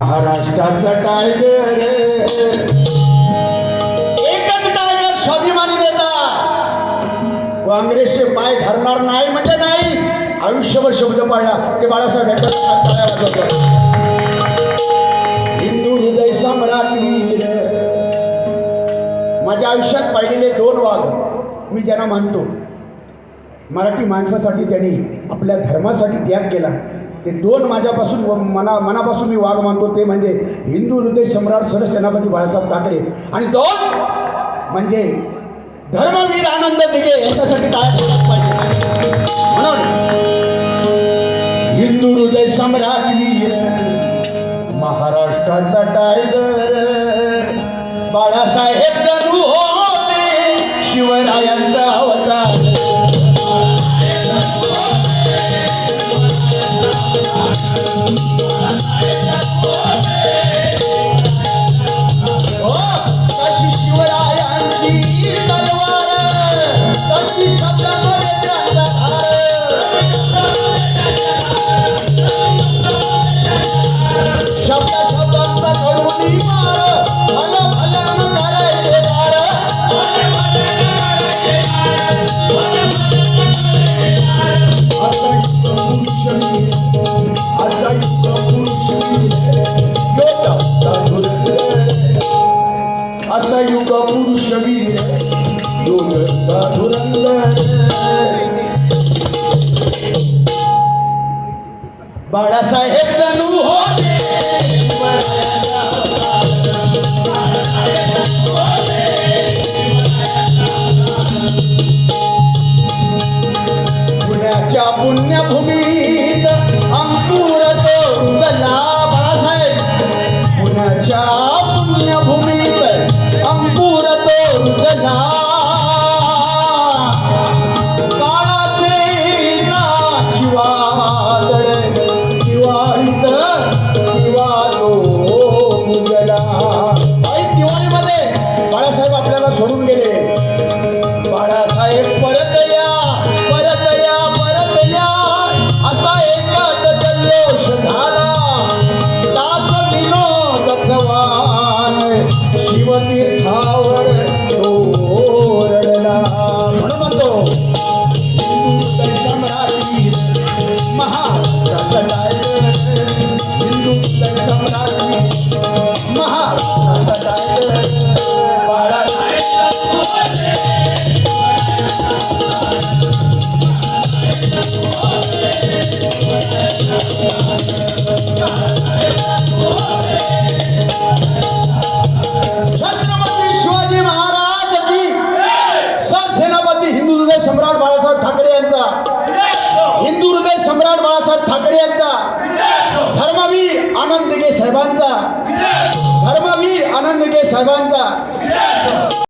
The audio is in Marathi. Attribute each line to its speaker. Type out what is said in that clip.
Speaker 1: महाराष्ट्राचा टायगर एकच टायगर स्वाभिमानी देता काँग्रेसचे पाय धरणार नाही म्हणजे नाही. आयुष्यभर शब्द पाळला. ते बाळासाहेब हिंदू हृदय सम्राट वीर. माझ्या आयुष्यात पाहिलेले दोन वाद मी ज्यांना मानतो. मराठी माणसासाठी त्यांनी आपल्या धर्मासाठी त्याग केला. ते दोन माझ्यापासून मना मनापासून मी वाघ मानतो ते म्हणजे हिंदू हृदय सम्राट सरसेनापती बाळासाहेब ठाकरे. आणि दोन म्हणजे धर्मवीर आनंद दिघे याच्यासाठी काय केलं पाहिजे. म्हणून हिंदू हृदय सम्राट वीर महाराष्ट्राचा टायगर बाळासाहेब हो असा युग पुरुष वीर योद्धा धुरंधर. बाळासाहेब जणू होते पुण्याच्या पुण्यभूमी हृदय सम्राट बाळासाहेब ठाकरे यांचा. हिंदू हृदय सम्राट बाळासाहेब ठाकरे यांचा. धर्मवीर आनंद दिघे साहेबांचा. धर्मवीर आनंद दिघे साहेबांचा.